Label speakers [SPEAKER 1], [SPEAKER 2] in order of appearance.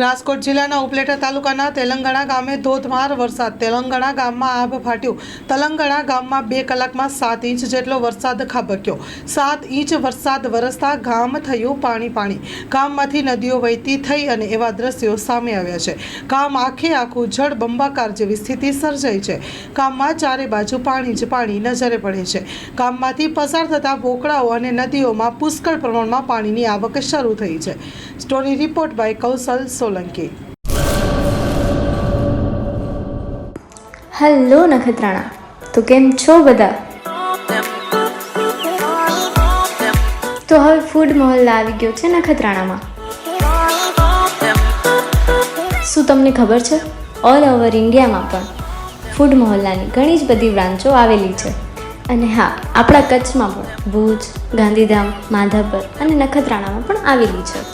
[SPEAKER 1] રાજકોટ જિલ્લાના ઉપલેટા તાલુકાના તેલંગણા ગામે ધોધમાર વરસાદ. તેલંગાણા ગામમાં આભ ફાટ્યું. તેલંગણા ગામમાં બે કલાકમાં સાત ઇંચ જેટલો વરસાદ ખાબક્યો. સાત ઇંચ વરસાદ વરસતા ગામ થયું પાણી પાણી. ગામમાંથી નદીઓ વહેતી થઈ અને એવા દ્રશ્યો સામે આવ્યા છે. ગામ આખે આખું જળ બંબાકાર જેવી સ્થિતિ સર્જાઈ છે. ગામમાં ચારે બાજુ પાણી જ પાણી નજરે પડે છે. ગામમાંથી પસાર થતા ભોકળાઓ અને નદીઓમાં પુષ્કળ પ્રમાણમાં પાણીની આવક શરૂ થઈ છે. Story report by Kaushal Solanki.
[SPEAKER 2] Hello Nakhatrana, તો કેમ છો બધા? તો હવે ફૂડ મહોલ્લા આવી ગયો છે નખત્રાણામાં. શું તમને ખબર છે? ઓલ ઓવર ઇન્ડિયામાં પણ ફૂડ મહોલ્લાની ઘણી જ બધી બ્રાન્ચો આવેલી છે. અને હા, આપણા કચ્છમાં પણ ભુજ, ગાંધીધામ, માધાપર અને નખત્રાણામાં પણ આવેલી છે.